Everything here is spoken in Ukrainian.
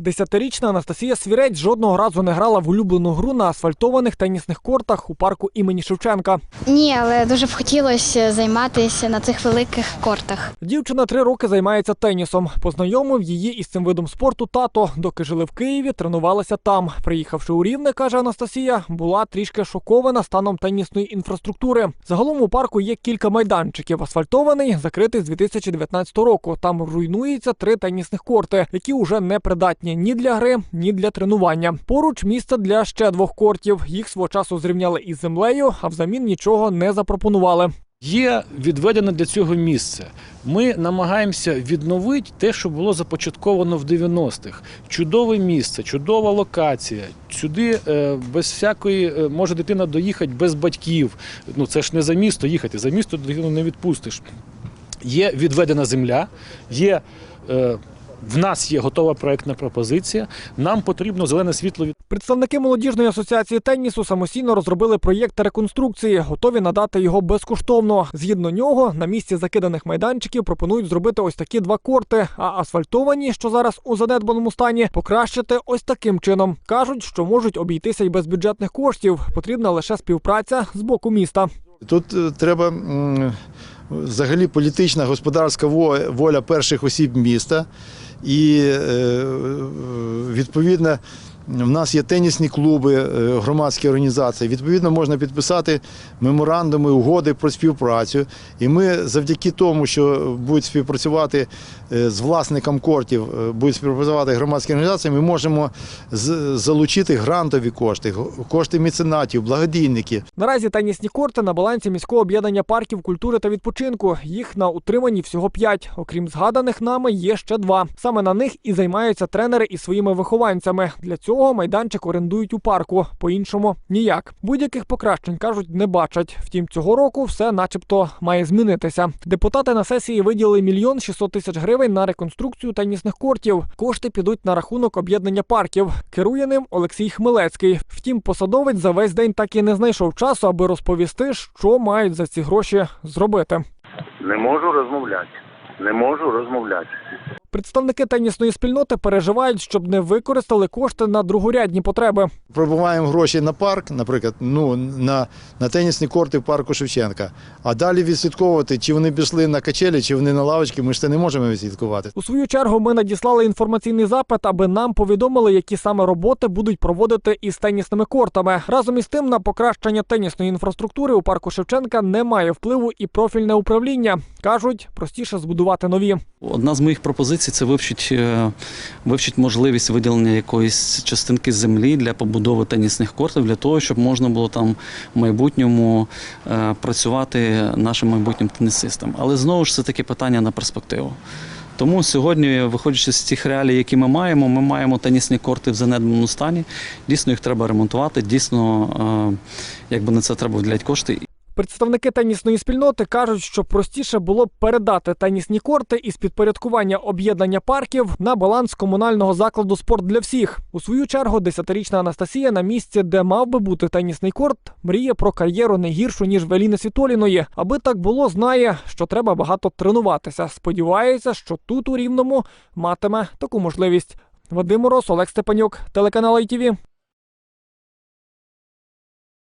Десятирічна Анастасія Свірець жодного разу не грала в улюблену гру на асфальтованих тенісних кортах у парку імені Шевченка. Ні, але дуже б хотілося займатися на цих великих кортах. Дівчина три роки займається тенісом. Познайомив її із цим видом спорту тато. Доки жили в Києві, тренувалася там. Приїхавши у Рівне, каже Анастасія, була трішки шокована станом тенісної інфраструктури. Загалом у парку є кілька майданчиків. Асфальтований закритий з 2019 року. Там руйнується три тенісних корти, які уже не придатні ні для гри, ні для тренування. Поруч місце для ще двох кортів. Їх свого часу зрівняли із землею, а взамін нічого не запропонували. Є відведене для цього місце. Ми намагаємося відновити те, що було започатковано в 90-х. Чудове місце, чудова локація. Сюди е, без всякої е, може дитина доїхати без батьків. Ну це ж не за місто їхати, за місто дитину не відпустиш. Є відведена земля, є. В нас є готова проектна пропозиція. Нам потрібно зелене світло від Представники молодіжної асоціації тенісу самостійно розробили проєкт реконструкції, готові надати його безкоштовно. Згідно нього, на місці закиданих майданчиків пропонують зробити ось такі два корти, а асфальтовані, що зараз у занедбаному стані, покращити ось таким чином. кажуть, що можуть обійтися й без бюджетних коштів. Потрібна лише співпраця з боку міста. Тут е, треба взагалі політична господарська воля перших осіб міста. І відповідна. відповідно в нас є тенісні клуби, е, громадські організації. Відповідно, можна підписати меморандуми, угоди про співпрацю. І ми завдяки тому, що будуть співпрацювати е, з власником кортів, е, будуть співпрацювати громадські організації, ми можемо залучити грантові кошти, кошти меценатів, благодійників. Наразі тенісні корти на балансі міського об'єднання парків культури та відпочинку. Їх на утриманні всього п'ять. Окрім згаданих нами, є ще два. Саме на них і займаються тренери із своїми вихованцями. Для цього майданчик орендують у парку. По-іншому ніяк. Будь-яких покращень кажуть, не бачать. Втім, цього року все, начебто, має змінитися. Депутати на сесії виділили мільйон 600 тисяч гривень на реконструкцію тенісних кортів. Кошти підуть на рахунок об'єднання парків. Керує ним Олексій Хмелецький. Втім, посадовець за весь день так і не знайшов часу, аби розповісти, що мають за ці гроші зробити. Не можу розмовляти. Не можу розмовляти. Представники тенісної спільноти переживають, щоб не використали кошти на другорядні потреби. Пробуваємо гроші на парк, наприклад, ну на, на тенісні корти в парку Шевченка. А далі відслідковувати, чи вони пішли на качелі, чи вони на лавочки, ми ж це не можемо відслідкувати. У свою чергу ми надіслали інформаційний запит, аби нам повідомили, які саме роботи будуть проводити із тенісними кортами. Разом із тим, на покращення тенісної інфраструктури у парку Шевченка немає впливу і профільне управління. кажуть, простіше збудувати нові. Одна з моїх пропозицій це вивчить, е, вивчить можливість виділення якоїсь частинки землі для побудови тенісних кортів, для того, щоб можна було там в майбутньому е, працювати нашим майбутнім тенісистам. Але знову ж це таке питання на перспективу. Тому сьогодні, виходячи з цих реалій, які ми маємо, ми маємо тенісні корти в занедбаному стані. Дійсно, їх треба ремонтувати. Дійсно, е, якби на це треба виділяти кошти. Представники тенісної спільноти кажуть, що простіше було б передати тенісні корти із підпорядкування об'єднання парків на баланс комунального закладу спорт для всіх. У свою чергу, десятирічна Анастасія на місці, де мав би бути тенісний корт, мріє про кар'єру не гіршу ніж в Еліни Світоліної. Аби так було, знає, що треба багато тренуватися. Сподівається, що тут у рівному матиме таку можливість. Вадим Мороз, Олег Степанюк, телеканал ITV.